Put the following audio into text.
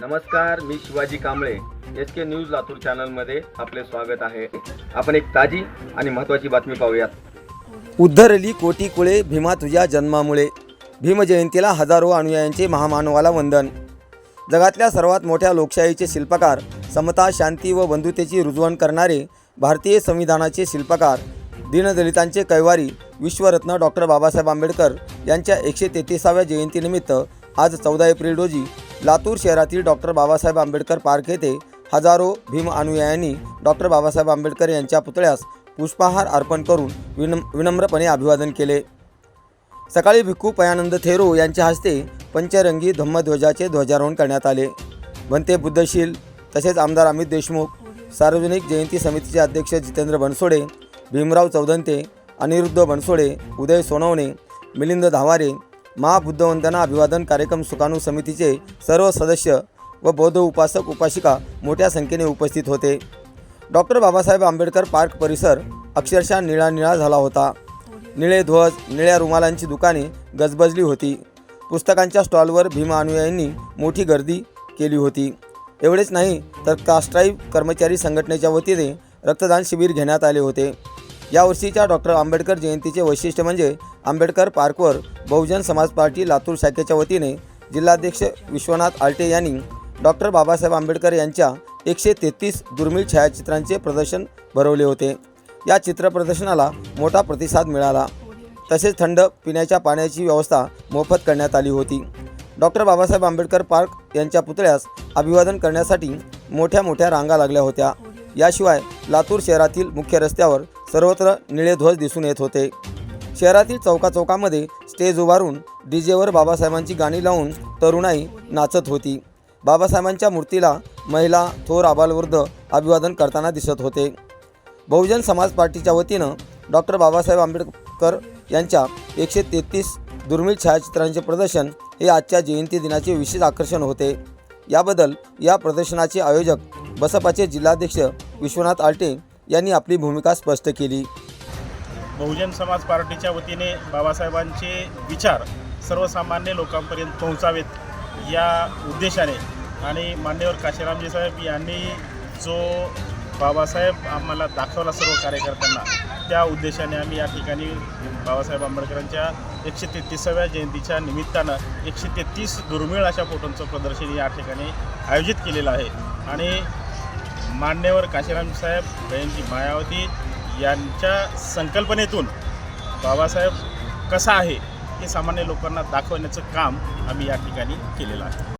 नमस्कार मी Shivaji Kamble. S K news Latur चॅनलमध्ये आपले स्वागत आहे. आपण एक ताजी आणि महत्त्वाची बातमी पाहूयात. उद्धरली कोटी कुळे भीमा तुझ्या जन्मामुळे. भीमजयंतीला हजारो अनुयायांचे महामानवाला वंदन. जगातल्या सर्वात मोठ्या लोकशाहीचे शिल्पकार समता शांती व बंधुतेची रुजवण करणारे भारतीय संविधानाचे शिल्पकार दीनदलितांचे कैवारी विश्वरत्न डॉक्टर बाबासाहेब आंबेडकर यांच्या एकशे तेहतीसाव्या जयंतीनिमित्त आज चौदा एप्रिल रोजी लातूर शहरातील डॉक्टर बाबासाहेब आंबेडकर पार्क येथे हजारो भीम अनुयायांनी डॉक्टर बाबासाहेब आंबेडकर यांच्या पुतळ्यास पुष्पहार अर्पण करून विनम विनम्रपणे अभिवादन केले. सकाळी भिक्खू पयानंद थेरो यांच्या हस्ते पंचरंगी धम्मध्वजाचे ध्वजारोहण करण्यात आले. भंते बुद्धशील तसेच आमदार अमित देशमुख सार्वजनिक जयंती समितीचे अध्यक्ष जितेंद्र बनसोडे भीमराव चौदंते अनिरुद्ध बनसोडे उदय सोनवणे मिलिंद धावारे महाबुद्धवंदना अभिवादन कार्यक्रम सुकाणू समितीचे सर्व सदस्य व बौद्ध उपासक उपासिका मोठ्या संख्येने उपस्थित होते. डॉक्टर बाबासाहेब आंबेडकर पार्क परिसर अक्षरशः निळा निळा झाला होता. निळे ध्वज निळ्या रुमालांची दुकाने गजबजली होती. पुस्तकांच्या स्टॉलवर भीमा अनुयायांनी मोठी गर्दी केली होती. एवढेच नाही तर कास्ट्राईब कर्मचारी संघटनेच्या वतीने रक्तदान शिबिर घेण्यात आले होते. यावर्षीच्या डॉक्टर आंबेडकर जयंतीचे वैशिष्ट्य म्हणजे आंबेडकर पार्कवर बहुजन समाज पार्टी लातूर शाखेच्या वतीने जिल्हाध्यक्ष विश्वनाथ आलटे यांनी डॉक्टर बाबासाहेब आंबेडकर यांच्या एकशे तेहतीस दुर्मिळ छायाचित्रांचे प्रदर्शन भरवले होते. या चित्रप्रदर्शनाला मोठा प्रतिसाद मिळाला. तसेच थंड पिण्याच्या पाण्याची व्यवस्था मोफत करण्यात आली होती. डॉक्टर बाबासाहेब आंबेडकर पार्क यांच्या पुतळ्यास अभिवादन करण्यासाठी मोठ्या मोठ्या रांगा लागल्या होत्या. याशिवाय लातूर शहरातील मुख्य रस्त्यावर सर्वत्र निळे ध्वज दिसून येत होते. शहरातील चौकाचौकामध्ये स्टेज उभारून डीजेवर बाबासाहेबांची गाणी लावून तरुणाई नाचत होती. बाबासाहेबांच्या मूर्तीला महिला थोर आबालवृद्ध अभिवादन करताना दिसत होते. बहुजन समाज पार्टीच्या वतीनं डॉक्टर बाबासाहेब आंबेडकर यांच्या एकशे तेहतीस दुर्मिळ छायाचित्रांचे प्रदर्शन हे आजच्या जयंती दिनाचे विशेष आकर्षण होते. याबद्दल या प्रदर्शनाचे आयोजक बसपाचे जिल्हाध्यक्ष विश्वनाथ आलटे यांनी आपली भूमिका स्पष्ट केली. बहुजन समाज पार्टीच्या वतीने बाबासाहेबांचे विचार सर्वसामान्य लोकांपर्यंत पोहोचावेत या उद्देशाने आणि मान्यवर काशीरामजी साहेब यांनी जो बाबासाहेब आम्हाला दाखवला सर्व कार्यकर्त्यांना. त्या उद्देशाने आम्ही या ठिकाणी बाबासाहेब आंबेडकरांच्या एकशे तेहतीसाव्या जयंतीच्या निमित्तानं एकशे तेहतीस दुर्मिळ अशा फोटोंचं प्रदर्शन या ठिकाणी आयोजित केलेलं आहे. आणि मान्यवर काशीराम साहेब जयंती मायावती यांच्या संकल्पनेतून बाबासाहेब कसा आहे हे सामान्य लोकांना दाखवण्याचं काम आम्ही या ठिकाणी केलेलं आहे.